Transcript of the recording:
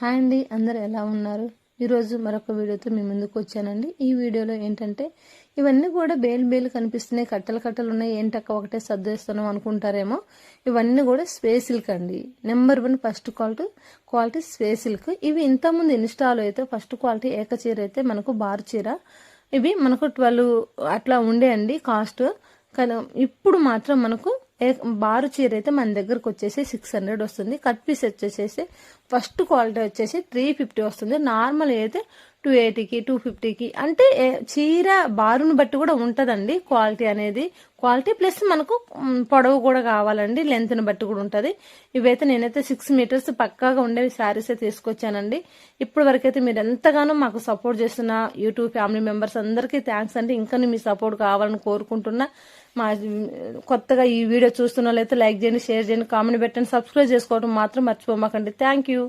Hi అండి అందరు ఎలా ఉన్నారు? ఈరోజు మరొక వీడియోతో మీ ముందుకు వచ్చానండి. ఈ వీడియోలో ఏంటంటే ఇవన్నీ కూడా బేలు బేలు కనిపిస్తున్నాయి కట్టలు కట్టలు ఉన్నాయి ఏంటక్క ఒకటే సర్దేస్తున్నాం అనుకుంటారేమో. ఇవన్నీ కూడా స్పేస్ సిల్క్ అండి. Number one first quality quality space silk. ఇవి ఇంతకుముందు ఇన్స్టాలో అయితే ఫస్ట్ క్వాలిటీ ఏక చీర అయితే మనకు బార్ చీర. ఇవి మనకు ట్వెల్వ్ అట్లా ఉండే అండి కాస్ట్. కానీ ఇప్పుడు మాత్రం మనకు బారు చీర అయితే మన దగ్గరకు వచ్చేసి సిక్స్ హండ్రెడ్ వస్తుంది. కట్ పీస్ వచ్చేసేసి ఫస్ట్ క్వాలిటీ వచ్చేసి త్రీ ఫిఫ్టీ వస్తుంది. నార్మల్ అయితే టూ ఎయిటీకి టూ ఫిఫ్టీకి అంటే చీర బారును బట్టి కూడా ఉంటుందండి క్వాలిటీ అనేది. క్వాలిటీ ప్లస్ మనకు పొడవు కూడా కావాలండి లెంత్ని బట్టి కూడా ఉంటుంది. ఇవైతే నేనైతే సిక్స్ మీటర్స్ పక్కాగా ఉండేవి శారీస్ అయితే తీసుకొచ్చానండి. ఇప్పటి వరకైతే మీరు ఎంతగానో మాకు సపోర్ట్ చేస్తున్న యూట్యూబ్ ఫ్యామిలీ మెంబర్స్ అందరికీ థ్యాంక్స్ అండి. ఇంకా మీ సపోర్ట్ కావాలని కోరుకుంటున్నా. మా కొత్తగా ఈ వీడియో చూస్తున్న వాళ్ళైతే లైక్ చేయండి షేర్ చేయండి కామెంట్ పెట్టండి సబ్స్క్రైబ్ చేసుకోవడం మాత్రం మర్చిపోమాకండి. Thank you